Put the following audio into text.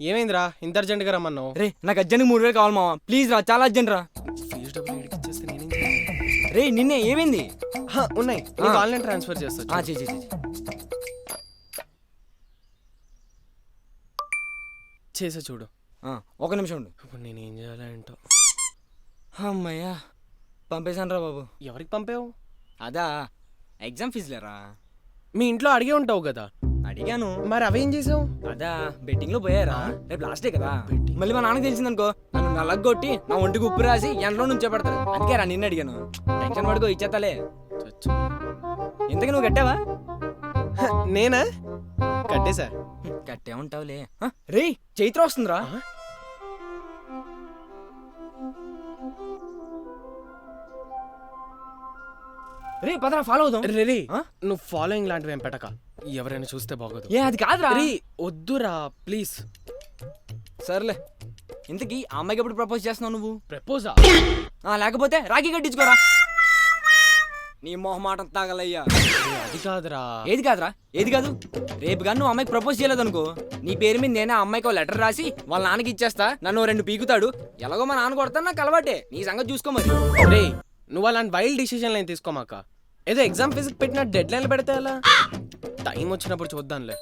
ఏమైందిరా? ఇంత అర్జెంట్గా రమ్మన్నావు. రే నాకు అర్జెంట్గా మూడు వేలు కావాలి మావా. ప్లీజ్ రా చాలా అర్జెంట్ రా? రే నిన్నే ఏమైంది? హ, ఉన్నాయి. ఆన్లైన్ ట్రాన్స్ఫర్ చేస్తా. చేసా చూడు. ఒక నిమిషం ఉండు. ఇప్పుడు నేను ఏం చేయాలి ఏంటో. అమ్మయ్యా పంపేశాను రా బాబు. ఎవరికి పంపావు? అదా ఎగ్జామ్ ఫీజులేరా? మీ ఇంట్లో అడిగే ఉంటావు కదా. అడిగాను. మరి అవేం చేసావు? అదా బెట్టింగ్లో పోయారా? రేపు లాస్ట్ డే కదా. మళ్ళీ మా నాన్నకి తెలిసిందనుకో నన్ను నల్లగొట్టి నా ఒంటికి ఉప్పు రాసి ఎండలో నుంచి పెడతారు. అందుకే రా నిన్ను అడిగాను. టెన్షన్ పడుకో ఇచ్చేస్తాలే. ఇంతకీ నువ్వు కట్టావా? నేనా? కట్టేశా హ్మ్, కట్టే ఉంటావులే. ఆ, రేయ్ చైత్ర వస్తుందిరా? రే పదరా ఫాలో అవుదాం. రే రే? నువ్వు ఫాలోయింగ్ లాంటివి ఏం పెట్టక. ఎవరైనా చూస్తే బాగోదు. ఏ అది కాదురా. రే వద్దురా ప్లీజ్ సర్లే. ఇంతకీ ఆ అమ్మాయికి ఎప్పుడు ప్రపోజ్ చేస్తున్నావు నువ్వు? ప్రపోజా ఆ, లేకపోతే రాఖీ కట్టించుకోరా. నీ మొహమాటం తాగలయ్యా. అది కాదురా. ఏది కాదురా? ఏది కాదు? రేపు కానీ నువ్వు అమ్మాయికి ప్రపోజ్ చేయలేదనుకో. నీ పేరు మీద నేనే ఆ అమ్మాయికి లెటర్ రాసి వాళ్ళ నాన్నకి ఇచ్చేస్తా. నన్ను ఓ రెండు పీకుతాడు. ఎలాగో మా నాన్న కొడతాను నాకు అలవాటే. నీ సంగతి చూసుకో మరి. రే నువ్వు అలాంటి వైల్డ్ డిసిషన్ ఏం తీసుకోమాక? ఏదో ఎగ్జామ్ ఫీజుకి పెట్టిన డెడ్ లైన్లు పెడితే ఎలా? టైం వచ్చినప్పుడు చూద్దాంలే.